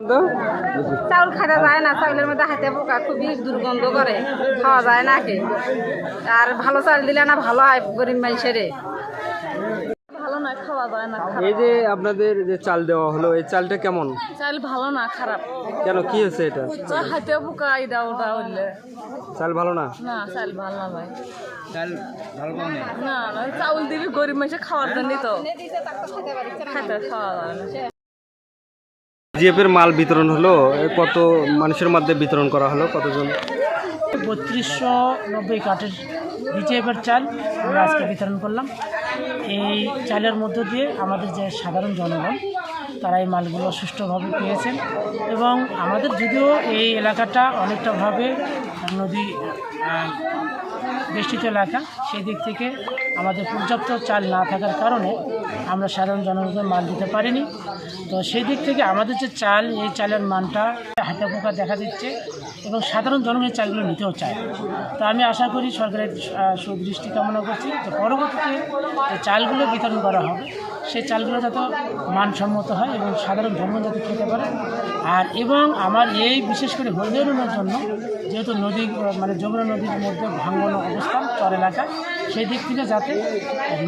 চাউল খাওয়া যায় না চাউলের মধ্যে হাতে পোকা খুবই দুর্গন্ধ করে খাওয়া যায় না কে আর ভালো চাল দিলে না ভালো হয় গরিব মানুষের। ভালো না খাওয়া যায় না এই যে আপনাদের যে চাল দেওয়া হলো এই চালটা কেমন? চাল ভালো না খারাপ। কেন কি হয়েছে এটা? হাতে পোকা এটা ওটা হইলে। চাল ভালো না? না চাল ভালো না ভাই। চাল ভালো না? না চাউল দিবি গরিব মানুষের খাওয়ার জন্যই তো। খেতে খাওয়া যায় না। জিএফ এর মাল বিতরণ হলো কত মানুষের মধ্যে বিতরণ করা হলো, কতজন? বত্রিশশো নব্বই কাঠের বিজেপের চাল আমরা আজকে বিতরণ করলাম। এই চালের মধ্য দিয়ে আমাদের যে সাধারণ জনগণ, তারা এই মালগুলো সুষ্ঠুভাবে পেয়েছেন এবং আমাদের যদিও এই এলাকাটা অনেকটাভাবে নদী বেষ্টিত এলাকা সেই দিক থেকে আমাদের পর্যাপ্ত চাল না থাকার কারণে আমরা সাধারণ জনগণকে মাল দিতে পারিনি। তো সেই দিক থেকে আমাদের যে চাল, এই চালের মানটা হাতে পোকা দেখা দিচ্ছে এবং সাধারণ জনগণের চালগুলো নিতেও চায়। তো আমি আশা করি সরকারের সুদৃষ্টি কামনা করছি তো পরবর্তীতে চালগুলো বিতরণ করা হবে। সেই চালগুলো যাতে মানসম্মত হয় এবং সাধারণ জনগণ যাতে খেতে পারে। আর এবং আমার এই বিশেষ করে হলদিয়ারুনের জন্য যেহেতু নদী মানে যমুনা নদীর মধ্যে ভাঙ্গন অবস্থান চর এলাকা, সেই দিক থেকে যাতে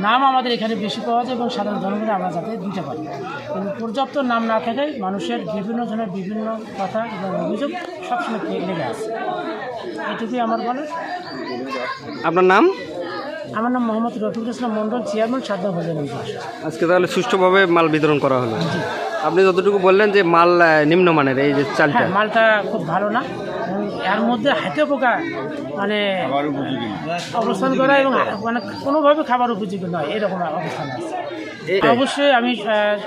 নাম আমাদের এখানে বেশি পাওয়া যায় এবং সাধারণ জনগণে আমরা যাতে দিতে পারি। কিন্তু পর্যাপ্ত নাম না থাকায় মানুষের বিভিন্ন জনের বিভিন্ন কথা এবং অভিযোগ সবসময় লেগে আছে। এটুকুই আমার বলে আপনার নাম? আমার নাম মোহাম্মদ রফিকুল ইসলাম মন্ডল চেয়ারম্যান সাদ্দা হলদিয়া আজকে তাহলে সুষ্ঠুভাবে মাল বিতরণ করা হলো। আপনি যতটুকু বললেন যে মাল নিম্নমানের এই যে চালটা। হ্যাঁ মালটা খুব ভালো না। এবং এর মধ্যে হাতে পোকা মানে অবস্থান করা এবং মানে কোনোভাবে খাবার উপযোগী নয় এরকম অবস্থান আছে। এই- অবশ্যই আমি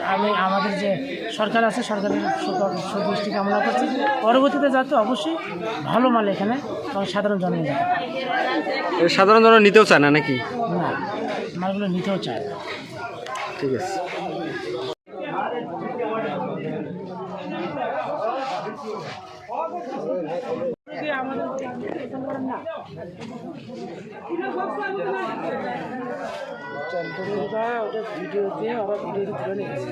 আমি আমাদের যে সরকার আছে সরকারের সুদ- সুদৃষ্টি কামনা করছি। পরবর্তীতে যাতে অবশ্যই ভালো মাল এখানে সাধারণ জনগণ সাধারণ জন নিতেও চায় না নাকি? না মালগুলো নিতেও চায় না। ঠিক আছে। ওটা ভিডিওতে ভিডিওতে তুলে নিয়েছে